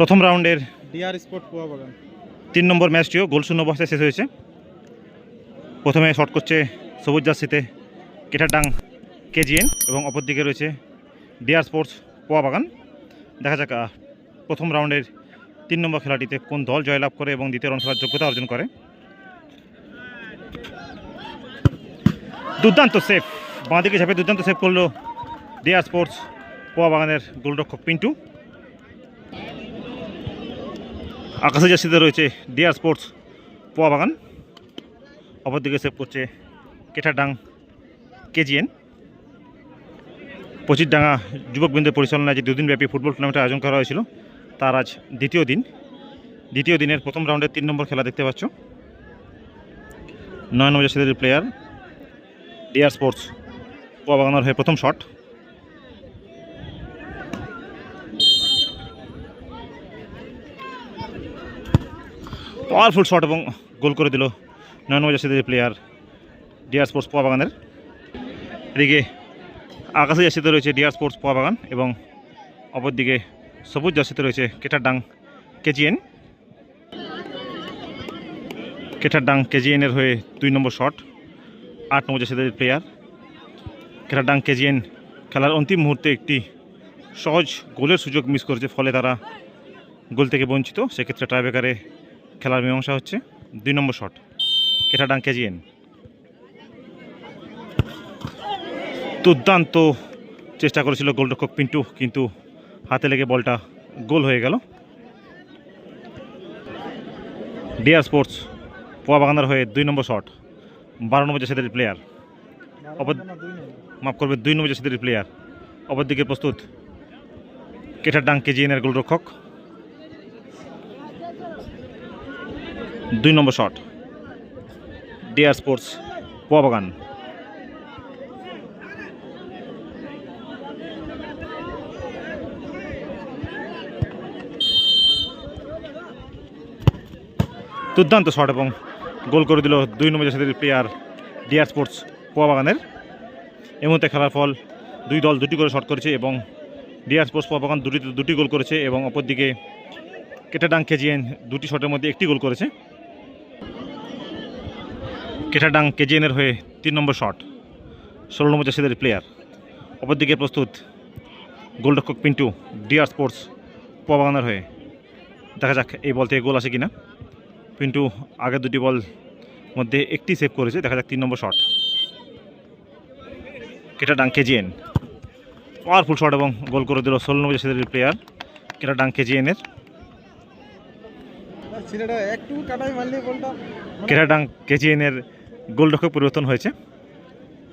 প্রথম রাউন্ডের DR sport পোয়া বাগান। তিন নম্বর ম্যাচটিও গোল শূন্য অবস্থায় শেষ হয়েছে। প্রথমে শট করছে সবুজ জার্সিতে কেটারডাং কেজিএন এবং অপরদিকে রয়েছে ডিআর স্পোর্টস পোয়া বাগান। দেখা যাক প্রথম রাউন্ডের তিন নম্বর খেলাটিতে কোন দল জয়লাভ করে এবং দ্বিতীয় রাউন্ড খেলার যোগ্যতা অর্জন করে। দুর্দান্ত সেফ বাঁদিকে ঝাঁপে দুর্দান্ত সেভ করল ডিআর স্পোর্টস পোয়া বাগানের গোলরক্ষক পিন্টু। আকাশে জার্সিতে রয়েছে ডিয়ার স্পোর্টস পোয়া বাগান। অপরদিকে সেভ করছে কেঠারডাং কেজিএন। পঁচিশডাঙ্গা যুবকবৃন্দের পরিচালনায় যে দুদিনব্যাপী ফুটবল টুর্নামেন্টের আয়োজন করা হয়েছিল, তার আজ দ্বিতীয় দিন। দ্বিতীয় দিনের প্রথম রাউন্ডের তিন নম্বর খেলা দেখতে পাচ্ছ। নয় নম্বর জার্সিদের প্লেয়ার ডিআর স্পোর্টস পোয়া বাগানোর হয়ে প্রথম শট পাওয়ারফুল শট এবং গোল করে দিল নয় নম্বর জার্সিদের প্লেয়ার ডিআর স্পোর্টস পোয়া বাগানের। এদিকে আকাশে জার্সিতে রয়েছে ডিআর স্পোর্টস পোয়া বাগান এবং অপরদিকে সবুজ জার্সিতে রয়েছে কেটারডাং কেজিএন। কেটারডাং কেজিএনের হয়ে দুই নম্বর শট আট নম্বর জার্সিদের প্লেয়ার কেটারডাং কেজিএন খেলার অন্তিম মুহূর্তে একটি সহজ গোলের সুযোগ মিস করেছে, ফলে তারা গোল থেকে বঞ্চিত। সেক্ষেত্রে ট্রাইবেকারে খেলার মীমাংসা হচ্ছে দুই নম্বর শট কেটাডাং কেজিএন। দুর্দান্ত চেষ্টা করেছিল গোলরক্ষক পিন্টু, কিন্তু হাতে লেগে বলটা গোল হয়ে গেল। ডিয়ার স্পোর্টস, পোয়া বাগানার হয়ে দুই নম্বর শট, বারো নম্বর জাসেদের প্লেয়ার অপর- মাফ করবে, দুই নম্বর জাসেদের প্লেয়ার অপরদিকে প্রস্তুত কেটারডাং কেজিএনের গোলরক্ষক। দুই নম্বর শট। ডিয়ার স্পোর্টস পোয়া বাগান দুর্দান্ত শট এবং গোল করে দিল দুই নম্বর জাসেদের প্লেয়ার ডিয়ার স্পোর্টস পোয়া বাগানের এই মুহূর্তে খেলার ফল দুই দল দুটি করে শট করেছে এবং ডিয়ার স্পোর্টস পোয়া বাগান দুটি দুটি গোল করেছে এবং অপরদিকে কেটাডাং কেজিএন দুটি শটের মধ্যে একটি গোল করেছে। কেটাডাং কেজিএনের হয়ে তিন নম্বর শট ষোলো নম্বর জাসিদের প্লেয়ার অপরদিকে প্রস্তুত গোলরক্ষক পিন্টু ডিআর স্পোর্টস পবাগানের হয়ে। দেখা যাক এই বল থেকে গোল আসে কিনা। পিন্টু আগের দুটি বল মধ্যে একটি সেভ করেছে দেখা যাক তিন নম্বর শট। কেটাডাং কেজিএন পাওয়ারফুল শট এবং গোল করে দিল ষোলো নম্বর জাসিদের প্লেয়ার কেটাডাং কেজিএনের। বলটা। কেজিএনের গোলরক্ষক পরিবর্তন হয়েছে।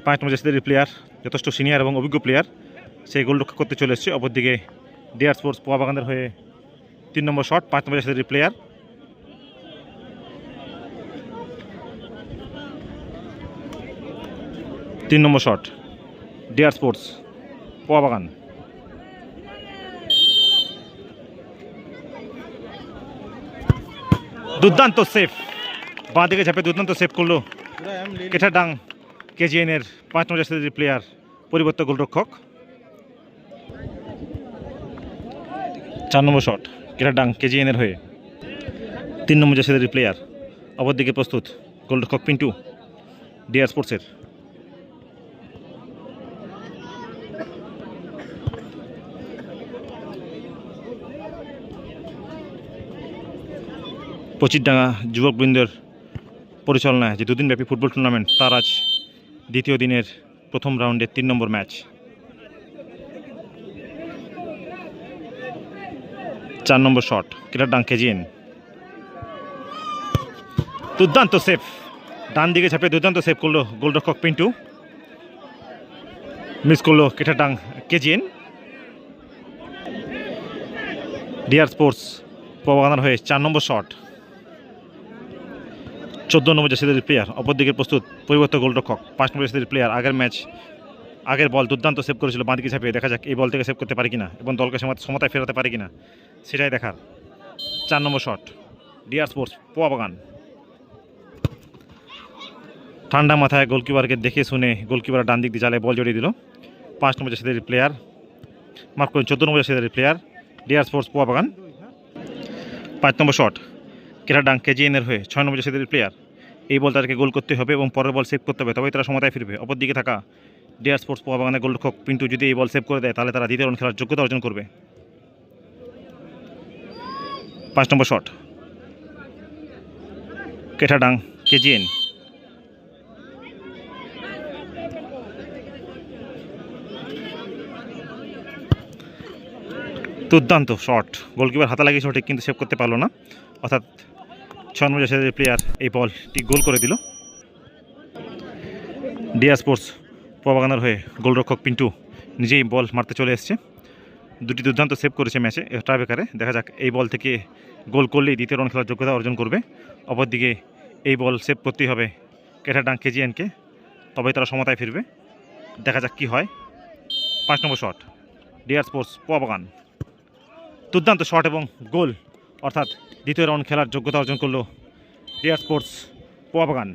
পাঁচ নম্বর জাসিদের প্লেয়ার যথেষ্ট সিনিয়র এবং অভিজ্ঞ প্লেয়ার সেই গোলরক্ষক করতে চলে এসেছে। অপরদিকে ডিআর স্পোর্টস পোয়া বাগানের হয়ে তিন নম্বর শট পাঁচ নম্বর জাসিদের প্লেয়ার তিন নম্বর শট ডিআর স্পোর্টস পোয়া বাগান। দুর্দান্ত সেফ বাঁ দিকে ঝাঁপে দুর্দান্ত সেভ করল কেঠাডাং কেজিএনের পাঁচ নম্বর জার্সির প্লেয়ার পরিবর্তন গোলরক্ষক। চার নম্বর শট কেঠাডাং কেজিএনের হয়ে। তিন নম্বর জার্সির প্লেয়ার অপরদিকে প্রস্তুত গোলরক্ষক পিন্টু ডিআর স্পোর্টসের। পচিরডাঙ্গা যুবকবৃন্দের পরিচালনায় যে দুদিনব্যাপী ফুটবল টুর্নামেন্ট তার আজ দ্বিতীয় দিনের প্রথম রাউন্ডের তিন নম্বর ম্যাচ। চার নম্বর শট কেটার ডাং কেজিএন দুর্দান্ত সেফ ডান দিকে ঝাঁপে দুর্দান্ত সেভ করল গোলরক্ষক পিন্টু। মিস করল Ketar Dang KGN Dear Sports প্রবাগানার হয়ে চার নম্বর শট চোদ্দ নম্বর জাসিদের প্লেয়ার অপরদিকে প্রস্তুত পরিবর্তন গোলরক্ষক, পাঁচ নম্বর জাসিদের প্লেয়ার আগের ম্যাচ আগের বল দুর্দান্ত সেভ করেছিল, বাঁদিকে ঝাঁপিয়ে, দেখা যাক এই বল থেকে সেভ করতে পারে কিনা এবং দলকে সমত- সমতায় ফেরাতে পারে কিনা, সেটাই দেখার। চার নম্বর শট ডিয়ার স্পোর্টস পোয়া বাগান। ঠান্ডা মাথায় গোলকিপারকে দেখে শুনে গোলকিপার ডান দিক দিয়ে জালে বল জড়িয়ে দিল। পাঁচ নম্বর জাসিদের প্লেয়ার মাফ করুন, চোদ্দ নম্বর জাসিদের player dear sports Poa Bagan. পাঁচ নম্বর শট কেরাডাং কেজিএনের হয়ে ছয় নম্বর জার্সিদের প্লেয়ার এই বল তাদেরকে গোল করতে হবে এবং পরের বল সেভ করতে হবে, তবেই তারা সমতায় ফিরবে। অপরদিকে থাকা ডিয়ার স্পোর্টস পোয়াবাগানের গোলরক্ষক পিন্টু যদি এই বল সেভ করে দেয়, তাহলে তারা দ্বিতীয় রাউন্ড খেলার যোগ্যতা অর্জন করবে। পাঁচ নম্বর শট কেঠাডাং, কেজিএন। দুর্দান্ত শট গোলকিপার হাতা লাগিয়েছিল, ঠিক কিন্তু সেভ করতে পারল না। অর্থাৎ ছয় প্লেয়ার এই বলটি গোল করে দিল। ডিয়া স্পোর্টস পবাগানার হয়ে গোলরক্ষক পিন্টু নিজেই বল মারতে চলে এসছে। দুটি দুর্দান্ত সেভ করেছে ম্যাচে ট্রাইবেকারে দেখা যাক এই বল থেকে গোল করলেই দ্বিতীয় রাউন্ড খেলার যোগ্যতা অর্জন করবে। অপরদিকে এই বল সেভ করতেই হবে কেঠাডাং কেজিএনকে, তবেই তারা সমতায় ফিরবে। দেখা যাক কি হয়। পাঁচ নম্বর শট ডিয়ার স্পোর্টস পবাগান। দুর্দান্ত শট এবং গোল অর্থাৎ দ্বিতীয় রাউন্ড খেলার যোগ্যতা অর্জন করল ডিয়ার স্পোর্টস পোয়াবাগান।